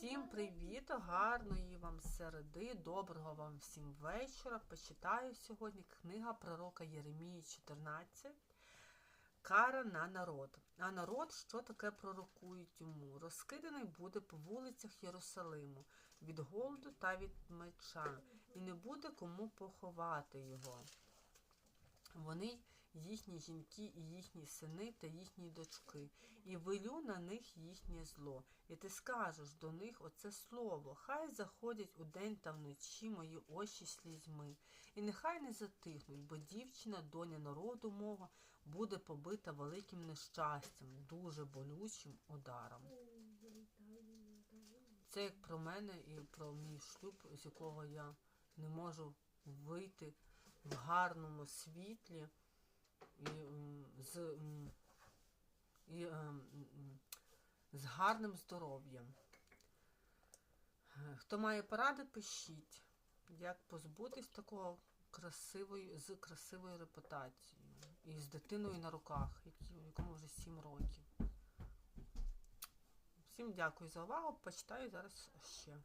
Всім привіт, гарної вам середи, доброго вам всім вечора. Почитаю сьогодні книга пророка Єремії 14. Кара на народ. А народ, що таке пророкують йому? Розкиданий буде по вулицях Єрусалиму від голоду та від меча, і не буде кому поховати його. Вони їхні жінки і їхні сини та їхні дочки, і вилю на них їхнє зло. І ти скажеш до них оце слово, хай заходять у день та вночі мої очі слізьми, і нехай не затихнуть, бо дівчина, доня народу мого, буде побита великим нещастям, дуже болючим ударом. Це як про мене і про мій шлюб, з якого я не можу вийти в гарному світлі і з, і, ем, з гарним здоров'ям. Е, Хто має поради, пишіть, як позбутись такого красивої, з красивою репутацією і з дитиною на руках, якому вже 7 років. Всім дякую за увагу. Почитаю зараз ще.